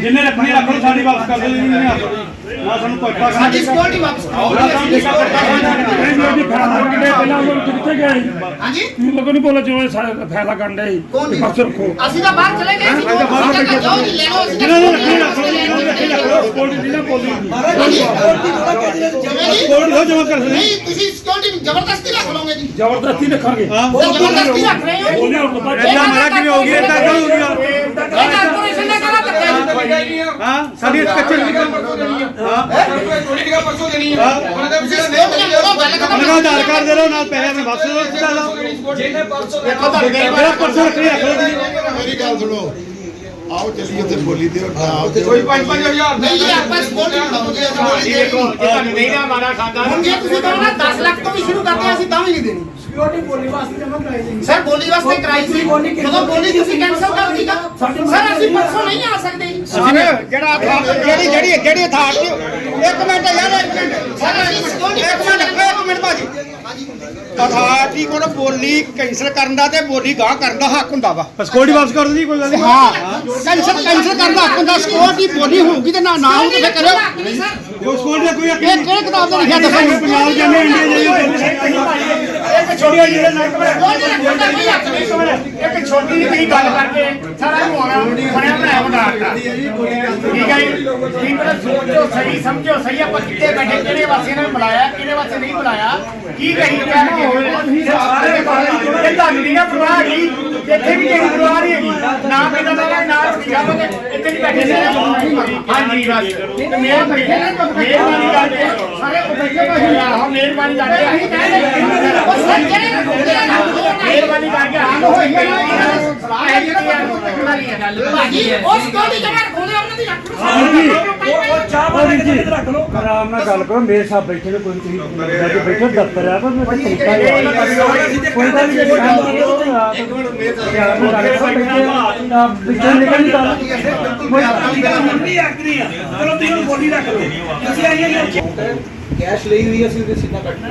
ਜਿੰਨੇ ਰੱਖਣੀ ਰੱਖ ਲਓ ਸਾਡੀ ਵਾਪਸ ਕਰ ਦਿਓ ਜੀ ਨਹੀਂ ਆਪੋ ਨਾ ਸਾਨੂੰ ਕੋਈ ਪਤਾ ਸਾਡੀ ਸਿਕਿਉਰਿਟੀ ਵਾਪਸ ਕਰੋ ਨਾ ਸਾਨੂੰ ਦੇਖਾ ਪਹਿਲਾਂ ਉਹ ਕਿੱਥੇ ਗਏ ਹਾਂਜੀ? ਤੁਸੀਂ ਲੋਕਾਂ ਨੂੰ ਬੋਲੋ ਜਿਵੇਂ ਸਾਰਾ ਫੈਲਾ ਕੰਡੇ ਕੌਣ ਬਸ ਰੱਖੋ। ਅਸੀਂ ਤਾਂ ਬਾਹਰ ਚਲੇ ਗਏ ਸੀ। ਅਸੀਂ ਤਾਂ ਜੀ ਲੈ ਲਓ ਅਸੀਂ ਤਾਂ ਸਕਿਉਰਟੀ ਨਹੀਂ ਨਾ ਬੋਲੀ ਜੀ ਨਹੀਂ ਤੁਸੀਂ ਸਿਕਿਉਰਿਟੀ ਜ਼ਬਰਦਸਤੀ ਰੱਖ ਲਓਗੇ ਜੀ। ਜ਼ਬਰਦਸਤੀ ਰੱਖਾਂਗੇ। ਹਾਂ। ਜ਼ਬਰਦਸਤੀ ਰੱਖ ਰਹੇ ਹੋ। ਬੋਲੇ ਹੁਣ ਤਾਂ ਐਦਾਂ ਮਾਰਾ ਕਿਵੇਂ ਹੋ ਗਿਆ ਐਦਾਂ ਕਿਉਂ ਹੋ ਗਿਆ ਇਹ ਨੇ ਕਰਾ ਦਿੱਤਾ ਜੀ ਹਾਂ। ਸਾਡੀ ਕੱਚੇ ਹਾਂ। ਤੁਸੀਂ ਸਿਕਿਉਰਿਟੀ ਲੜੋ ਗੱਲ ਉਹਨਾਂ ਖਤਮ ਦਾ ਆਧਾਰ ਕਾਰਡ ਦੇ ਲਓ ਨਾਲ ਪੈਸੇ ਮੈਂ ਵਾਪਸ ਦੇ ਦਿਓ ਸਿੱਧਾ ਲਓ ਦੇਖੋ ਤੁਹਾਡੇ ਮੇਰਾ ਪਰਸੋਂ ਰੱਖ ਲਓ ਜੀ ਮੇਰੀ ਗੱਲ ਸੁਣੋ ਆਓ ਚੱਲੀਏ ਉੱਥੇ ਬੋਲੀ ਤੇ ਆਓ। ਤੇ ਕੋਈ 5-5000 ਨਹੀਂ ਜੀ ਆਪਾਂ ਸਿਕਿਉਰਿਟੀ ਬਣਾਉਂਦੇ ਆ ਬੋਲੀ ਦੇਖੋ ਤੁਹਾਨੂੰ ਨਹੀਂ ਨਾ ਮਾਰਾ ਖਾਂਦਾ। ਹੁਣ ਜੇ ਤੁਸੀਂ ਕਹੋ ਨਾ 10 ਲੱਖ ਤੋਂ ਵੀ ਸ਼ੁਰੂ ਕਰਦੇ ਹਾਂ, ਅਸੀਂ ਤਾਂ ਵੀ ਨਹੀਂ ਦੇਣੀ। ਸਿਕਿਉਰਿਟੀ ਬੋਲੀ ਵਾਸਤੇ ਜਮਾ ਕਰਾਈ ਸੀ ਸਰ ਬੋਲੀ ਵਾਸਤੇ ਕਰਾਈ ਸੀ। ਜਦੋਂ ਬੋਲੀ ਤੁਸੀਂ ਕੈਨਸਲ ਕਰ ਦਿੱਤੀ ਤਾਂ ਸਰ ਅਸੀਂ ਪਰਸੋਂ ਨਹੀਂ ਆ ਸਕਦੇ। ਜਿਹੜਾ ਜਿਹੜੀ ਜਿਹੜੀ ਜਿਹੜੀ ਅਥਾਰਟੀ ਇੱਕ ਮਿੰਟ ਯਾਰ ਇੱਕ ਮਿੰਟ। ਸਰ ਇੱਕ ਮਿੰਟ ਇੱਕ ਮਿੰਟ ਭਾਜੀ। ਅਥਾਰਟੀ ਕੋਲ ਬੋਲੀ ਕੈਂਸਲ ਕਰਨ ਦਾ ਤੇ ਬੋਲੀ ਗਾਹ ਕਰਨ ਦਾ ਹੱਕ ਹੁੰਦਾ ਵਾ। ਸਕਿਉਰਟੀ ਵਾਪਸ ਕਰ ਜੀ ਕੋਈ ਗੱਲ ਨਹੀਂ। ਹਾਂ ਕੈਂਸਲ ਕੈਂਸਲ ਕਰਨ ਦਾ ਹੱਕ ਹੁੰਦਾ ਸਿਕਿਉਰਿਟੀ ਬੋਲੀ ਹੋਊਗੀ ਤੇ ਨਾ ਨਾ ਹੋਊਗੀ ਤੇ ਕਰਿਓ। ਕੋਈ ਸਕਿਉਰਟੀ ਦਾ ਕੋਈ ਹੱਕ ਇਹ ਕਿਹੜੇ ਕਿਤਾਬ ਦਾ ਲਿਖਿਆ ਦੱਸੋ। ਪੰਜਾਬ ਜਾਂਦੇ ਇੰਡੀਆ ਜਾਈਏ ਇੱਕ ਛੋਟੀ ਜਿਹੀ ਇੱਕ ਛੋਟੀ ਜਿਹੀ ਗੱਲ ਕਰਕੇ ਸਾਰਾ ਹੋਣਾ ਬਣਿਆ ਬਣਾਇਆ ਬਣਾਤਾ ਠੀਕ ਹੈ ਜੀ? ਠੀਕ ਹੈ ਸੋਚੋ ਸਹੀ ਸਮਝੋ ਸਹੀ। ਆਪਾਂ ਕਿੱਥੇ ਬੈਠੇ ਕਿਹੜੇ ਵਾਸਤੇ ਨੇ ਬੁਲਾਇਆ ਕਿਹੜੇ ਵਾਸਤੇ ਨਹੀਂ ਬੁਲਾਇਆ ਕੀ ਕਹੀ ਕਹਿ ਕੇ ਸਾਰੇ ਬਾਰੇ ਇਹ ਤੁਹਾਨੂੰ ਨਹੀਂ ਨਾ ਪਰਵਾਹ ਹੈਗੀ ਇੱਥੇ ਵੀ ਕਿਹੜੀ ਪਰਵਾਹ ਨਹੀਂ ਹੈਗੀ। ਨਾ ਪਿੰਡ ਦਾ ਨਾ ਸੀਗਾ ਤੇ ਇੱਥੇ ਨਹੀਂ ਬੈਠੇ ਸੀ ਹਾਂਜੀ, ਬਸ। ਤੇ ਮਿਹਰਬਾਨੀ ਮਿਹਰਬਾਨੀ ਕਰਕੇ ਸਾਰੇ ਬੈਠੇ ਭਾਈ ਆਹੋ ਮਿਹਰਬਾਨੀ ਕਰਕੇ ਅਸੀਂ ਕਹਿੰਦੇ ਉਹ ਜਿਹੜੇ ਨਾ। ਮਿਹਰਬਾਨੀ ਕਰਕੇ ਹੱਲ ਹੋਈ ਹੈ ਸਲਾਹ ਹੈ ਕਿ ਭਾਜੀ ਉਹ ਸਿਕਿਉਰਿਟੀ ਜਮਾ ਰੱਖੋਗੇ ਉਹਨਾਂ ਦੀ ਰੱਖ ਲਓ ਉਹ ਚਾਹ ਵਾਲੀ ਜੀ ਰੱਖ ਲਓ ਆਰਾਮ ਨਾਲ ਗੱਲ ਕਰੋ ਮੇਰੇ ਸਾਹ ਬੈਠੇ ਨੇ ਕੋਈ ਤੁਸੀਂ ਬੈਠੇ ਬੈਠੇ ਦਫ਼ਤਰ ਆ ਪਰ ਮੈਂ ਤਰੀਕਾ ਕੋਈ ਗੱਲ ਨਹੀਂ ਕਰੋ ਇੱਕ ਮਿੰਟ ਮੇਰੇ ਵਿੱਚੋਂ ਨਿਕਲ ਨਹੀਂ ਤਾਂ ਕੋਈ ਚਲੋ ਤੈਨੂੰ ਬੋਲੀ ਰੱਖ ਲਓ ਤੁਸੀਂ ਆਈਏ ਕੈਸ਼ ਲਈ ਹੋਈ ਅਸੀਂ ਉਹਦੇ ਸਿੱਧਾ ਕੱਟਣਾ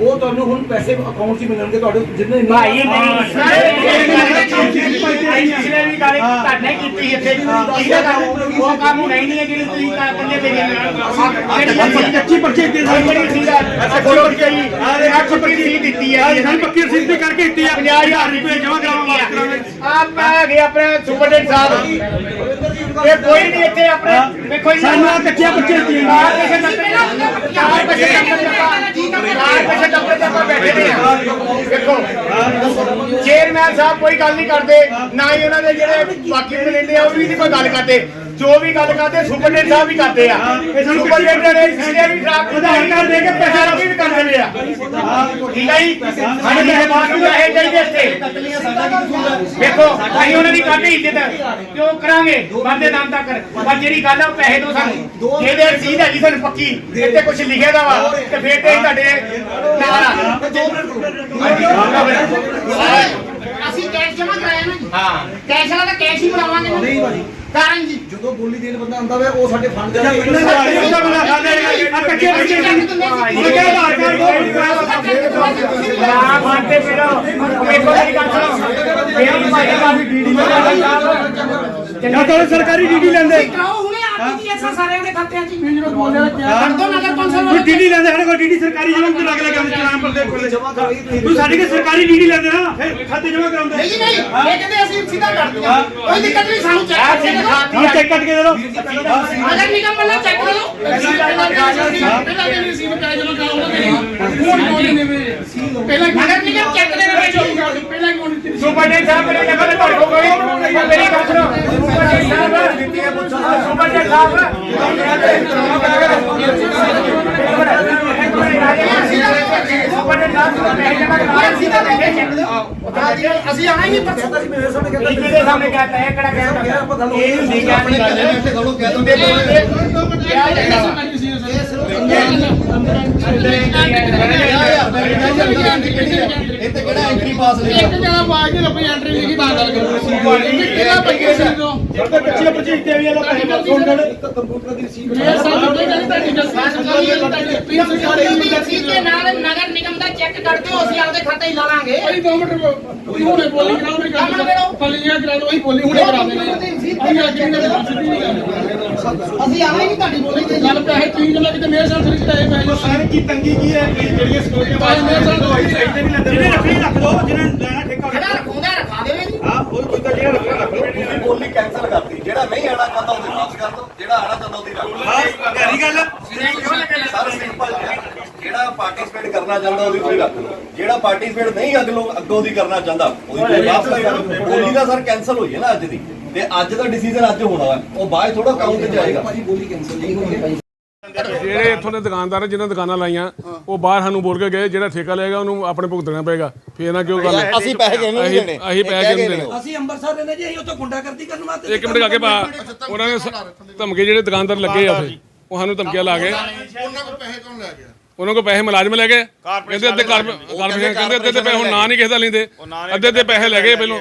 ਉਹ ਤੁਹਾਨੂੰ ਹੁਣ ਪੈਸੇ ਅਕਾਊਂਟ 'ਚ ਮਿਲਣਗੇ ਤੁਹਾਡੇ ਜਿੰਨੇ ਭਾਈ ਗੱਲ ਤੁਹਾਡੇ ਕੀਤੀ ਇੱਥੇ ਇਹਦਾ ਕੰਮ ਉਹ ਕੰਮ ਹੋਣਾ ਹੀ ਨਹੀਂ ਹੈ ਜਿਹੜੀ ਤੁਸੀਂ ਕਹਿੰਦੇ ਮੇਰੀ ਕੱਚੀ ਪਰਚੀ ਦੇ ਜਿਹੜੀ ਸੀ ਅੱਛੀ ਪਰਚੀ। ਅੱਛੀ ਪਰਚੀ ਦਿੱਤੀ ਹੈ ਅਸੀਂ ਪੱਕੀ ਰਸੀਦ ਤੇ ਕਰਕੇ ਦਿੱਤੀ ਆ 50000 ਰੁਪਏ ਜਮਾ ਕਰਾਉਣ ਆਪ ਆ ਗਏ ਆਪਣੇ ਸੁਪਰਡੈਂਟ ਸਾਹਿਬ। ਇਹ ਕੋਈ ਨਹੀਂ ਇੱਥੇ ਆਪਣੇ। ਵੇਖੋ ਜੀ ਸਾਨੂੰ ਆਹ ਕੱਚੀਆਂ ਪਰਚੀਆਂ ਦਿੱਤੀਆਂ ਚਾਰ ਪੈਸੇ ਨੰਬਰ ਚਾਰ ਪੈਸੇ ਨੰਬਰ ਚਾਰ ਪੈਸੇ ਨੰਬਰ ਤੇ ਆਪਾਂ ਬੈਠੇ ਨੇ ਵੇਖੋ ਚੇਅਰਮੈਨ ਸਾਹਿਬ ਕੋਈ ਗੱਲ ਨਹੀਂ ਕਰਦੇ, ਨਾ ਹੀ ਉਹਨਾਂ ਦੇ ਜਿਹੜੇ ਬਾਕੀ ਮਨਿੰਦੇ ਆ ਉਹ ਵੀ ਨਹੀਂ ਕੋਈ ਗੱਲ ਕਰਦੇ। ਜੋ ਵੀ ਗੱਲ ਕਰਦੇ ਸੁਪਰਡੈਂਟ ਸਾਹਿਬ ਵੀ ਕਰਦੇ ਆ। ਸੁਪਰਡੈਂਟ ਨੇ ਸੀਨੀਅਰ ਵੀ ਖਰਾਬ ਆਧਾਰ ਕਾਰਡ ਦੇ ਕੇ ਪੈਸੇ ਰੱਖੀ ਵੀ ਕਰ ਦਿੰਦੇ ਆ। ਠੀਕ ਹੈ ਜੀ ਸਾਡੇ ਪੈਸੇ ਬਾਅਦ ਨੂੰ ਪੈਸੇ ਚਾਹੀਦੇ ਇੱਥੇ। ਵੇਖੋ ਅਸੀਂ ਉਹਨਾਂ ਦੀ ਕਰਦੇ ਇੱਜ਼ਤ ਕਿਉਂ ਕਰਾਂਗੇ? ਬੰਦੇ ਨਾਮ ਤੱਕ ਪਰ ਜਿਹੜੀ ਗੱਲ ਆ ਪੈਸੇ ਤੋਂ ਸਾਨੂੰ ਜਿਹਦੇ ਰਸੀਦ ਹੈਗੀ ਸਾਨੂੰ ਪੱਕੀ। ਇੱਥੇ ਕੁਝ ਲਿਖਿਆ ਦਾ ਵਾ ਤੇ ਫੇਰ ਤੇ ਤੁਹਾਡੇ ਨਾਲ ਆ। ਅਸੀਂ ਕੈਸ਼ ਜਮਾ ਕਰਾਇਆ ਨਾ ਜੀ। ਹਾਂ। ਕੈਸ਼ ਵਾਲਾ ਤਾਂ ਕੈਸ਼ ਹੀ ਬਣਾਵਾਂਗੇ ਨਾ। ਨਹੀਂ ਭਾਜੀ। ਕਾਰਨ ਜੀ ਜਦੋਂ ਬੋਲੀ ਦੇਣ ਬੰਦਾ ਆਉਂਦਾ ਵੇ ਉਹ ਸਾਡੇ ਫੰਡ ਦੇ ਆ ਨਾ ਗੱਲ ਤਾਂ ਸਰਕਾਰੀ ਡੀਡੀ ਲੈਂਦੇ ਕਰਾਓ ਹੁਣੇ ਦੀ ਐਸਾ ਸਾਰਿਆਂ ਦੇ ਖਾਤਿਆਂ 'ਚ ਰਿਹਾ ਕਰ ਦੋ ਨਗਰ ਕੌਂਸਲ ਕੋਈ ਵਾਲੇ ਡੀਡੀ ਲੈਂਦੇ ਸਾਡੇ ਕੋਲ ਡੀਡੀ ਸਰਕਾਰੀ ਜਮਾ ਤੇ ਲੱਗ ਲੱਗ ਚਲਾਨ ਪਰ ਦੇ ਕੋਲੇ ਜਮਾ ਕਰਾਈ ਤੁਸੀਂ ਤੂੰ ਸਾਡੀ ਕੇ ਸਰਕਾਰੀ ਡੀਡੀ ਲੈਂਦੇ ਨਾ ਫਿਰ ਖਾਤੇ ਜਮਾ ਕਰਾਉਂਦੇ। ਨਹੀਂ ਨਹੀਂ। ਇਹ ਕਹਿੰਦੇ ਅਸੀਂ ਸਿੱਧਾ ਕਰ ਦਿੰਦੇ ਕੋਈ ਦਿੱਕਤ ਨਹੀਂ ਸਾਨੂੰ ਚੈੱਕ ਚੀਜ਼ ਦੇ ਦਿਓ। ਹਾਂ ਚੈੱਕ ਕੱਟ ਕੇ ਦੇ ਦੋ ਅਗਰ ਨਿਗਮ ਵੱਲੋਂ ਚੈੱਕ ਕਰੋ। ਪਹਿਲਾਂ ਦੇ ਰਿਸੀਵ ਕਾਇ ਜਮਾ ਕਰਾਉਂਗਾ ਪਹਿਲਾਂ ਨਗਰ ਨਿਗਮ ਚੈੱਕ ਦੇ ਰਹੇ ਜੀ ਪਹਿਲਾਂ ਕਿਉਂ ਨਹੀਂ ਸੁਪਰਡੈਂਟ ਸਾਹਿਬ ਮੇਰੇ ਨਗਰ ਦੇ ਤੁਹਾਡੇ ਕੋਲ ਕੋਈ? ਮੇਰੀ ਗੱਲ ਸੁਣੋ ਸੁਪਰਡੈਂਟ ਸਾਹਿਬ ਸੁਪਰਡੈਂਟ ਸਾਹਿਬ। ਅਸੀਂ ਆਣਾ ਹੀ ਨਹੀਂ ਮੇਰੇ ਸਾਹਮਣੇ ਕਹਿੰਦਾ ਕਿਹਦੇ ਸਾਹਮਣੇ ਕਹਤਾ ਹੈ ਕਿਹੜਾ ਕਹਿੰਦਾ ਇਹ ਨਹੀਂ ਸੀ ਕਹਿਣ ਦੀ ਗੱਲ ਤੁੰਦੇ ਬੋਲਦੇ ਕਿਆ ਜਾਂਦਾ ਇੱਥੇ ਕਿਹੜਾ ਐਂਟਰੀ ਪਾਸ ਇੱਕ ਜਗ੍ਹਾ ਆਵਾਜ਼ ਨਹੀਂ ਲੱਭੀ ਐਂਟਰੀ ਲਿਖੀ ਤਾਂ ਗੱਲ ਕਰੋ ਕਿਹੜਾ ਪੱਕੇ ਸੀ ਤੋਂ ਸਾਡੇ ਪਿੱਛੇ ਪਿੱਛੇ ਤੇ ਵੀ ਇਹਦਾ ਪੈਸੇ ਬਸ ਹੁਣ ਜਿਹੜੇ ਕੰਪਿਊਟਰ ਦੀ ਰਸੀਦ ਇਹ ਸਾਨੂੰ ਨਹੀਂ ਕਹਿੰਦਾ ਤੁਹਾਡੀ ਦੱਸਾਂ ਅਸੀਂ ਤੇ ਨਾਲ ਨਗਰ ਨਿਗਮ ਦਾ ਚੈੱਕ ਕਰ ਦਿਓ, ਅਸੀਂ ਆਪਦੇ ਖਾਤੇ ਹੀ ਲਾ ਲਾਂਗੇ ਭਾਈ ਦੋ ਮਿੰਟ ਕੋਈ ਹੁਣੇ ਬੋਲੀ ਕਰਾਓ ਮੇਰੀ ਗੱਲ ਕਰੋ ਪੱਲੀਆਂ ਕਰਾ ਦਿਓ। ਉਹੀ ਬੋਲੀ ਹੁਣੇ ਕਰਾ ਦੇਣੀ ਅਸੀਂ ਅੱਜ ਨਹੀਂ ਗੱਲ ਸਿੱਧੀ ਨਹੀਂ ਗੱਲ। ਅਸੀਂ ਆਵਾਂ ਹੀ ਨਹੀਂ ਤੁਹਾਡੀ ਬੋਲੀ ਤੇ ਗੱਲ ਪੈਸੇ ਚੀਜ਼ ਲੈ ਕਿਤੇ ਮੇਰੇ ਸਾਹ ਸਿਰ ਚੜਾਏ ਪੈ ਸਾਰੇ ਕੀ ਤੰਗੀ ਕੀ ਹੈ? ਕਿ ਜਿਹੜੀਆਂ ਸਟੋਰੀਆਂ ਬਾਅਦ ਮੇਰੇ ਸਾਹ ਦਵਾਈ ਸਹੀ ਤੇ ਨਹੀਂ ਲੈਂਦੇ ਜਿਹਨੇ ਰੱਖੀ ਰੱਖ ਦੋ ਜਿਹਨੇ ਲੈਣਾ ਠੇਕਾ ਜਿਹੜਾ ਰਖਾਉਂਦਾ ਰਖਾ ਦੇਵੇ ਜੀ। ਹਾਂ ਉਹ ਕੋਈ ਤਾਂ ਜਿਹੜਾ ਰੱਖਣਾ ਰੱਖ। ਲਓ ਤੁਸੀਂ ਬੋਲੀ ਕੈਨਸਲ ਕਰਤੀ। ਜਿਹੜਾ ਨਹੀਂ ਆਣਾ ਚਾਹੁੰਦਾ ਉਹਦੇ ਪਾਸ ਕਰ ਦੋ ਜਿਹੜਾ ਆਣਾ ਚਾਹੁੰਦਾ ਉਹਦੀ ਰੱਖ ਲਓ ਹਾਂ ਗਹਿਰੀ ਗੱਲ ਸਰ ਸਿੰਪਲ ਹੈ ਜਿਹੜਾ ਪਾਰਟਿਸਿਪੇਟ ਕਰਨਾ ਚਾਹੁੰਦਾ ਉਹਦੀ ਤੁਸੀਂ ਰੱਖ ਲਓ ਜਿਹੜਾ ਪਾਰਟਿਸਿਪੇਟ ਨਹੀਂ ਅਗਲੋਂ ਅੱਗੋਂ ਦੀ ਕਰਨਾ ਚਾਹੁੰਦਾ ਉਹਦੀ ਕੋਈ ਵਾਪਸ ਕਰ। ਬੋਲੀ ਦਾ ਸਰ ਕੈਨਸਲ ਹੋਈ ਹੈ ਨਾ ਅੱਜ ਦੀ। ਤੇ ਅੱਜ ਦਾ ਡਿਸੀਜਨ ਅੱਜ ਹੋਣਾ ਹੈ। ਉਹ ਬਾਅਦ ਥੋੜਾ ਕਾਊਂਟ ਚ ਆਏਗਾ। ਭਾਜੀ ਬੋਲੀ ਕੈਨਸਲ ਨਹੀਂ ਹੋਈ ਜਿਹੜੇ ਇੱਥੋਂ ਦੇ ਦੁਕਾਨਦਾਰ ਜਿਨ੍ਹਾਂ ਦੁਕਾਨਾਂ ਲਾਈਆਂ ਉਹ ਬਾਹਰ ਸਾਨੂੰ ਬੋਲ ਕੇ ਗਏ ਜਿਹੜਾ ਠੇਕਾ ਲਏਗਾ ਉਹਨੂੰ ਆਪਣੇ ਭੁਗਤਣਾ ਪਏਗਾ। ਫੇਰ ਨਾ ਕਿਉਂ ਗੱਲ ਅਸੀਂ ਪੈਸੇ ਕਿਹਨੂੰ ਨਹੀਂ ਦੇਣੇ ਅਸੀਂ ਪੈਸੇ ਕਿਉਂ ਦੇਣੇ? ਅਸੀਂ ਅੰਮ੍ਰਿਤਸਰ ਰਹਿੰਦੇ ਜੀ ਅਸੀਂ ਉੱਥੇ ਗੁੰਡਾਗਰਦੀ ਕਰਨ ਵਾਸਤੇ ਇੱਕ ਮਿੰਟ ਕਰਕੇ ਪਾ ਉਹਨਾਂ ਨੇ ਧਮਕੇ ਜਿਹੜੇ ਦੁਕਾਨਦਾਰ ਲੱਗੇ ਆ ਉਹ ਸਾਨੂੰ ਧਮਕੀਆਂ ਲਾ ਗਏ ਉਹਨਾਂ ਕੋਲ ਪੈਸੇ ਕੌਣ ਲੈ ਗਿਆ? ਉਹਨਾਂ ਕੋਲ ਪੈਸੇ ਮੁਲਾਜ਼ਮ ਲੈ ਗਏ। ਕਹਿੰਦੇ ਅੱਧੇ ਕਾਰਪੋਰੇਸ਼ਨ ਕਹਿੰਦੇ ਅੱਧੇ ਤੇ ਪੈਸੇ ਹੁਣ ਨਾਂ ਨਹੀਂ ਕਿਸੇ ਦਾ ਲੈਂਦੇ। ਅੱਧੇ ਤੇ ਪੈਸੇ ਲੈ ਗਏ ਪਹਿਲੋਂ।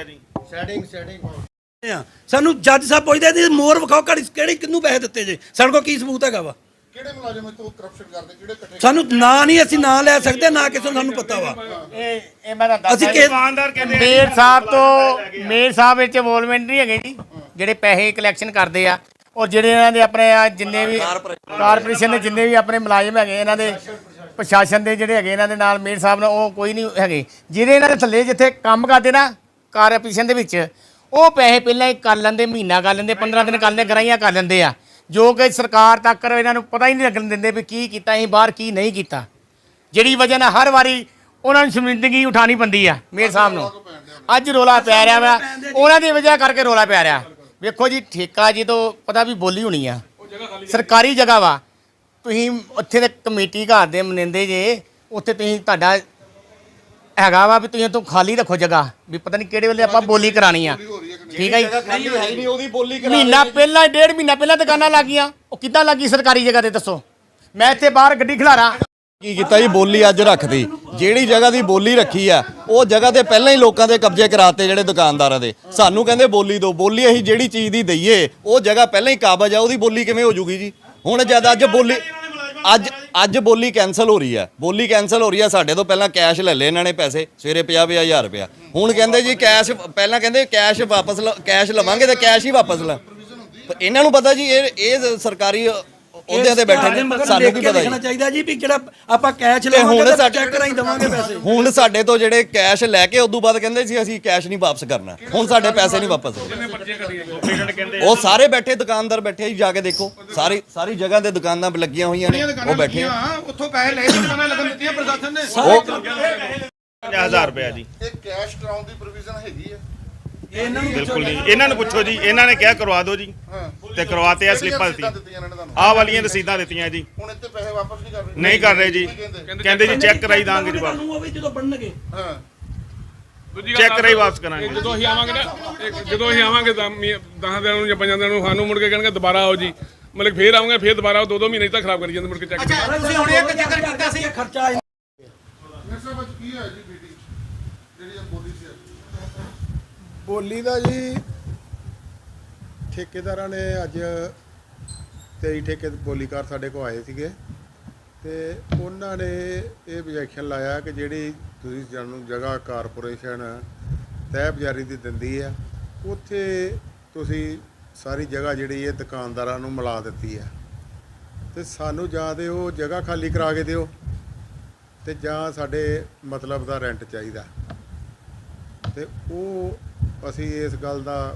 ਆ ਸਾਨੂੰ ਜੱਜ ਸਾਹਿਬ ਪੁੱਛਦੇ ਸੀ ਮੋਰ ਵਿਖਾਓ ਕਿਹੜੀ ਕਿਹੜੀ ਕਿੰਨੂੰ ਪੈਸੇ ਦਿੱਤੇ ਜੇ? ਸਾਡੇ ਕੋਲ ਕੀ ਸਬੂਤ ਹੈਗਾ ਵਾ? ਕਿਹੜੇ ਮੁਲਾਜ਼ਮ ਤੋਂ ਕਰਪਸ਼ਨ ਕਰਦੇ ਕਿਹੜੇ ਇਕੱਠੇ ਸਾਨੂੰ ਨਾਂ ਨਹੀਂ ਅਸੀਂ ਨਾਂ ਲੈ ਸਕਦੇ ਨਾ ਕਿਸੇ ਨੂੰ ਸਾਨੂੰ ਪਤਾ ਵਾ। ਇਹ ਇਹ ਮੈਂ ਤੁਹਾਨੂੰ ਅਸੀਂ ਦੁਕਾਨਦਾਰ ਕਹਿੰਦੇ ਮੇਰ ਸਾਹਿਬ ਤੋਂ ਮੇਰ ਸਾਹਿਬ ਵਿੱਚ ਇਨਵੋਲਵਮੈਂਟ ਨਹੀਂ ਹੈਗੇ ਜੀ ਜਿਹੜੇ ਪੈਸੇ ਕਲੈਕਸ਼ਨ ਕਰਦੇ ਆ। ਔਰ ਜਿਹੜੇ ਇਹਨਾਂ ਦੇ ਆਪਣੇ ਆ ਜਿੰਨੇ ਵੀ ਕਾਰਪੋਰੇਸ਼ਨ ਦੇ ਜਿੰਨੇ ਵੀ ਆਪਣੇ ਮੁਲਾਜ਼ਮ ਹੈਗੇ ਇਹਨਾਂ ਦੇ ਪ੍ਰਸ਼ਾਸਨ ਦੇ ਜਿਹੜੇ ਹੈਗੇ ਇਹਨਾਂ ਦੇ ਨਾਲ, ਮੇਅਰ ਸਾਹਿਬ ਨਾਲ ਉਹ ਕੋਈ ਨਹੀਂ ਹੈਗੇ। ਜਿਹੜੇ ਇਹਨਾਂ ਦੇ ਥੱਲੇ ਜਿੱਥੇ ਕੰਮ ਕਰਦੇ ਨਾ, ਕਾਰਪੋਰੇਸ਼ਨ ਦੇ ਵਿੱਚ, ਉਹ ਪੈਸੇ ਪਹਿਲਾਂ ਹੀ ਕਰ ਲੈਂਦੇ, ਮਹੀਨਾ ਕਰ ਲੈਂਦੇ 15 ਦਿਨ ਕਰ ਲੈਂਦੇ, ਗਰਾਈਆਂ ਕਰ ਲੈਂਦੇ ਆ। ਜੋ ਕਿ ਸਰਕਾਰ ਤੱਕ ਇਹਨਾਂ ਨੂੰ ਪਤਾ ਹੀ ਨਹੀਂ ਲੱਗਣ ਦਿੰਦੇ ਵੀ ਕੀ ਕੀਤਾ, ਅਸੀਂ ਬਾਹਰ ਕੀ ਨਹੀਂ ਕੀਤਾ। ਜਿਹੜੀ ਵਜ੍ਹਾ ਨਾਲ ਹਰ ਵਾਰੀ ਉਹਨਾਂ ਨੂੰ ਸ਼ਰਮਿੰਦਗੀ ਉਠਾਣੀ ਪੈਂਦੀ ਆ, ਮੇਅਰ ਸਾਹਿਬ ਨੂੰ। ਅੱਜ ਰੋਲਾ ਪੈ ਰਿਹਾ ਵਾ। ਉਹਨਾਂ ਦੀ ਵਜ੍ਹਾ ਕਰਕੇ ਰੋਲਾ ਪੈ ਰਿਹਾ। ਵੇਖੋ ਜੀ, ਠੇਕਾ ਜੀ ਤੋਂ ਪਤਾ ਵੀ ਬੋਲੀ ਹੋਣੀ ਆ। ਸਰਕਾਰੀ ਜਗ੍ਹਾ ਵਾ। ਤੁਸੀਂ ਉੱਥੇ ਦੇ ਕਮੇਟੀ ਘਰ ਦੇ ਮਨਿੰਦੇ ਜੇ ਉੱਥੇ ਤੁਸੀਂ ਤੁਹਾਡਾ ਹੈਗਾ ਵਾ ਵੀ ਤੁਸੀਂ ਤੋਂ ਖਾਲੀ ਰੱਖੋ ਜਗ੍ਹਾ ਵੀ ਪਤਾ ਨਹੀਂ ਕਿਹੜੇ ਵੇਲੇ ਆਪਾਂ ਬੋਲੀ ਕਰਾਣੀ ਆ। ਠੀਕ ਹੈ ਜੀ? ਖਾਲੀ ਹੈ ਹੀ ਨਹੀਂ ਉਹਦੀ ਬੋਲੀ ਕਰਾ ਮਹੀਨਾ ਪਹਿਲਾਂ ਡੇਢ ਮਹੀਨਾ ਪਹਿਲਾਂ ਦੁਕਾਨਾਂ ਲੱਗੀਆਂ ਉਹ ਕਿੱਦਾਂ ਲੱਗੀ ਸਰਕਾਰੀ ਜਗ੍ਹਾ ਤੇ ਦੱਸੋ? ਮੈਂ ਇੱਥੇ ਬਾਹਰ ਗੱਡੀ ਖਿਲਾਰਾਂ। ਕੀ ਕੀਤਾ ਜੀ ਬੋਲੀ ਅੱਜ ਰੱਖਦੀ ਜਿਹੜੀ ਜਗ੍ਹਾ ਦੀ ਬੋਲੀ ਰੱਖੀ ਆ ਉਹ ਜਗ੍ਹਾ ਤੇ ਪਹਿਲਾਂ ਹੀ ਲੋਕਾਂ ਦੇ ਕਬਜ਼ੇ ਕਰਾਤੇ ਜਿਹੜੇ ਦੁਕਾਨਦਾਰਾਂ ਦੇ। ਸਾਨੂੰ ਕਹਿੰਦੇ ਬੋਲੀ ਦੋ ਬੋਲੀ ਅਸੀਂ ਜਿਹੜੀ ਚੀਜ਼ ਦੀ ਦਈਏ ਉਹ ਜਗ੍ਹਾ ਪਹਿਲਾਂ ਹੀ ਕਾਬਜ ਆ ਉਹਦੀ ਬੋਲੀ ਕਿਵੇਂ ਹੋ ਜੂਗੀ ਜੀ? ਹੁਣ ਜਦ ਅੱਜ ਬੋਲੀ ਅੱਜ ਅੱਜ ਬੋਲੀ ਕੈਨਸਲ ਹੋ ਰਹੀ ਹੈ। ਬੋਲੀ ਕੈਨਸਲ ਹੋ ਰਹੀ ਹੈ, ਸਾਡੇ ਤੋਂ ਪਹਿਲਾਂ ਕੈਸ਼ ਲੈ ਲਏ ਇਹਨਾਂ ਨੇ ਪੈਸੇ, ਸਵੇਰੇ 50 ਹਜ਼ਾਰ ਰੁਪਇਆ। ਹੁਣ ਕਹਿੰਦੇ ਜੀ ਕੈਸ਼ ਪਹਿਲਾਂ ਕਹਿੰਦੇ ਕੈਸ਼ ਵਾਪਸ ਲ- ਕੈਸ਼ ਲਵਾਂਗੇ ਤੇ ਕੈਸ਼ ਹੀ ਵਾਪਸ ਲੈ ਇਹਨਾਂ ਨੂੰ ਪਤਾ ਜੀ, ਇਹ ਇਹ ਸਰਕਾਰੀ ਉਹਦੇ ਤੇ ਬੈਠੇ ਨੇ ਸਾਨੂੰ ਕੀ ਪਤਾ ਜੀ। ਚਾਹੀਦਾ ਜੀ ਵੀ ਜਿਹੜਾ ਆਪਾਂ ਕੈਸ਼ ਤੇ ਹੁਣ ਲਵਾਂਗੇ ਸਾਡੇ- ਚੈੱਕ ਕਰਾਈ ਦਵਾਂਗੇ ਪੈਸੇ। ਹੁਣ ਸਾਡੇ ਤੋਂ ਜਿਹੜੇ ਕੈਸ਼ ਲੈ ਕੇ ਉਦੋਂ ਬਾਅਦ ਕਹਿੰਦੇ ਸੀ ਅਸੀਂ ਕੈਸ਼ ਨਹੀਂ ਵਾਪਸ ਕਰਨਾ। ਹੁਣ ਸਾਡੇ ਪੈਸੇ ਨਹੀਂ ਵਾਪਸ ਉਹ ਸਾਰੇ ਬੈਠੇ ਦੁਕਾਨਦਾਰ ਬੈਠੇ ਆ ਜੀ ਜਾ ਕੇ ਦੇਖੋ। ਸਾਰੀ ਸਾਰੀ ਜਗ੍ਹਾ ਤੇ ਦੁਕਾਨਾਂ ਲੱਗੀਆਂ ਹੋਈਆਂ ਨੇ ਉਹ ਬੈਠੇ ਆ। ਉੱਥੋਂ ਪੈਸੇ ਲੈ ਦੁਕਾਨਾਂ ਲੱਗਣ ਦਿੱਤੀਆਂ ਪ੍ਰਸ਼ਾਸਨ ਨੇ। ਉਹ 50000 ਰੁਪਇਆ ਜੀ। ਇਹ ਕੈਸ਼ ਕਰਾਉਣ ਦੀ ਪ੍ਰੋਵੀਜ਼ਨ ਹੈਗੀ ਆ। ਇਹਨਾਂ ਨੂੰ ਬਿਲਕੁਲ ਨਹੀਂ ਇਹਨਾਂ ਨੂੰ ਪੁੱਛੋ ਜੀ। ਇਹਨਾਂ ਨੇ ਕਿਹਾ ਕਰਵਾ ਦਿਓ ਜੀ। ਤੇ ਕਰਵਾਤੇ ਆ ਸਲਿੱਪਾਂ ਦਿੱਤੀਆਂ ਆਹ ਵਾਲੀਆਂ ਰਸੀਦਾਂ ਦਿੱਤੀਆਂ ਜੀ। ਹੁਣ ਇੱਥੇ ਪੈਸੇ ਵਾਪਸ ਨਹੀਂ ਕਰ ਰਹੇ ਨਹੀਂ ਕਰ ਰਹੇ ਜੀ। ਕਹਿੰਦੇ? ਜੀ ਚੈੱਕ ਕਰਾਈ ਦਾਂਗੇ ਜੀ ਵਾਪਸ। ਤੁਹਾਨੂੰ ਉਹ ਵੀ ਜਦੋਂ ਬਣਨਗੇ। ਹਾਂ। ਚੈੱਕ ਕਰਾਈ ਵਾਪਸ ਕਰਾਂਗੇ। ਜਦੋਂ ਅਸੀਂ ਆਵਾਂਗੇ ਨਾ ਜਦੋਂ ਅਸੀਂ ਆਵਾਂਗੇ 10 ਦਿਨਾਂ ਨੂੰ ਜਾਂ ਪੰਜਾਂ ਦਿਨਾਂ ਨੂੰ ਸਾਨੂੰ ਮੁੜ ਕੇ ਕਹਿਣਗੇ ਦੁਬਾਰਾ ਆਓ ਜੀ। ਮਤਲਬ ਫੇਰ ਆਉਂਗੇ ਫੇਰ ਦੁਬਾਰਾ ਆਓ। ਦੋ ਦੋ ਮਹੀਨੇ ਤੱਕ ਖਰਾਬ ਕਰੀ ਜਾਂਦੇ ਮੁੜ ਕੇ ਚੈੱਕ ਤੁਸੀਂ ਹੁਣ ਇੱਕ ਚੱਕਰ ਕੀਤਾ ਸੀ। ਖਰਚਾ ਮਿਸਟਰ ਬੱਚ ਕੀ ਹੈ ਜੀ ਮੀਟਿੰਗ ਜਿਹੜੀ ਇਹ ਬੋਲੀ ਸੀ ਬੋਲੀ ਦਾ ਜੀ ਠੇਕੇਦਾਰਾਂ ਨੇ ਅੱਜ 23 ਠੇਕੇ ਬੋਲੀਕਾਰ ਸਾਡੇ ਕੋਲ ਆਏ ਸੀਗੇ ਤੇ ਉਹਨਾਂ ਨੇ ਇਹ objection ਲਾਇਆ ਕਿ ਜਿਹੜੀ ਤੁਸੀਂ ਸਾਨੂੰ ਜਗ੍ਹਾ ਕਾਰਪੋਰੇਸ਼ਨ ਤੈਅ ਬਜ਼ਾਰੀ ਦੀ ਦਿੰਦੀ ਆ, ਉੱਥੇ ਤੁਸੀਂ ਸਾਰੀ ਜਗ੍ਹਾ ਜਿਹੜੀ ਇਹ ਦੁਕਾਨਦਾਰਾਂ ਨੂੰ ਮਿਲਾ ਦਿੱਤੀ ਆ। ਤੇ ਸਾਨੂੰ ਜਾਂ ਤੇ ਉਹ ਜਗ੍ਹਾ ਖਾਲੀ ਕਰਾ ਕੇ ਦਿਓ ਤੇ ਜਾਂ ਸਾਡੇ ਮਤਲਬ ਦਾ ਰੈਂਟ ਚਾਹੀਦਾ। ਤੇ ਉਹ ਅਸੀਂ ਇਸ ਗੱਲ ਦਾ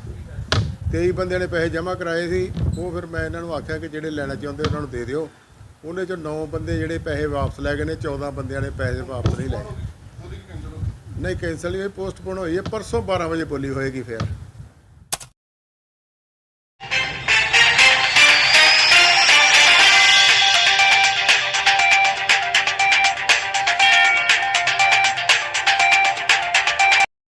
23 ਬੰਦਿਆਂ ਨੇ ਪੈਸੇ ਜਮ੍ਹਾਂ ਕਰਾਏ ਸੀ, ਉਹ ਫਿਰ ਮੈਂ ਇਹਨਾਂ ਨੂੰ ਆਖਿਆ ਕਿ ਜਿਹੜੇ ਲੈਣਾ ਚਾਹੁੰਦੇ ਉਹਨਾਂ ਨੂੰ ਦੇ ਦਿਓ। ਉਹਨੇ ਚੋਂ 9 ਬੰਦੇ ਜਿਹੜੇ ਪੈਸੇ ਵਾਪਸ ਲੈ ਗਏ ਨੇ 14 ਬੰਦਿਆਂ ਨੇ ਪੈਸੇ ਵਾਪਸ ਨਹੀਂ ਲਏ। ਨਹੀਂ ਕੈਂਸਲ ਨਹੀਂ ਹੋਈ ਪੋਸਟਪੋਨ ਹੋਈ ਹੈ, ਪਰਸੋਂ 12 ਵਜੇ ਬੋਲੀ ਹੋਏਗੀ ਫਿਰ।